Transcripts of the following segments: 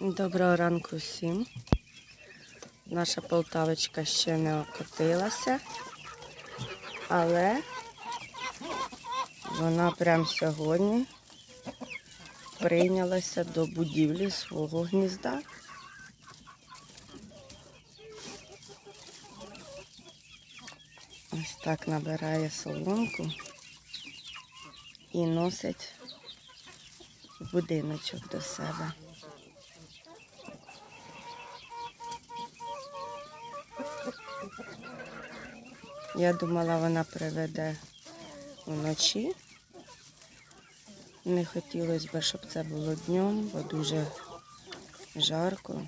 Доброго ранку всім. Наша полтавочка ще не окотилася, але вона прямо сьогодні прийнялася до будівлі свого гнізда. Ось так набирає соломку і носить будиночок до себе. Я думала, вона приведе вночі. Не хотілося б, щоб це було днем, бо дуже жарко,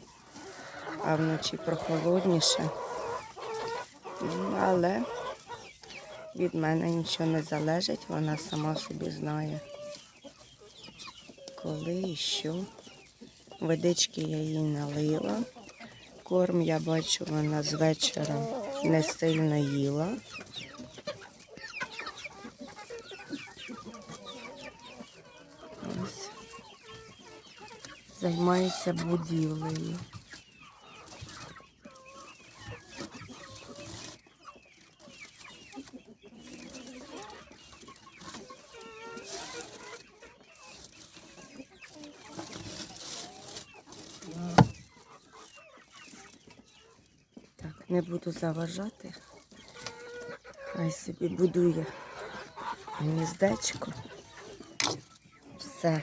а вночі прохолодніше. Ну, Але від мене нічого не залежить, вона сама собі знає, коли і що. Водички я їй налила. Корм я бачу, вона з вечора не сильно їла. Ось. Займається будівлею. Не буду заважати. Хай собі будує гніздечко. Все.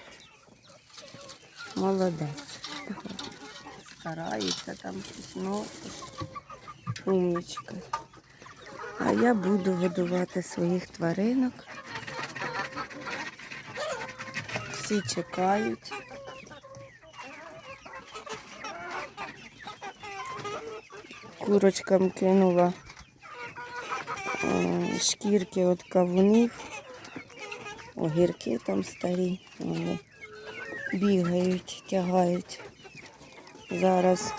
Молодець. Старається там щось носить. А я буду годувати своїх тваринок. Всі чекають. Курочкам кинула е, шкірки від кавунів. Огірки там старі. Вони бігають, тягають. Зараз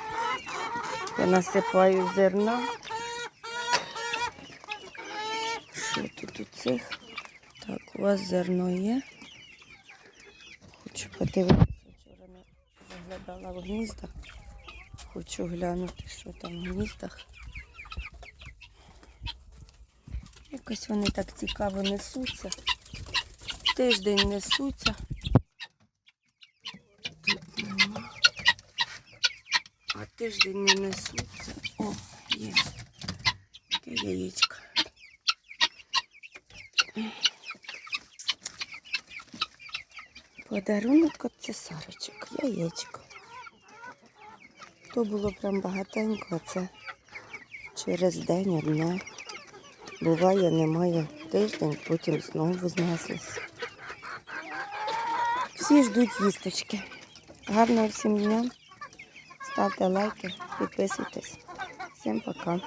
понасипаю зерна. Що тут у цих? Так, у вас зерно є. Хочу подивитися, вчора не заглядала в гнізда. Хочу глянути, що там в гніздах. Якось вони так цікаво несуться. Тиждень несуться. Тут нема. А тиждень не несуться. О, є. Таке яєчко. Подарунок від цесарочок. Яєчко. То було прям багатенько, а це через день одне. Буває, немає тиждень, потім знову знеслися. Всі ждуть їсточки. Гарного всім дня. Ставте лайки, підписуйтесь. Всім пока.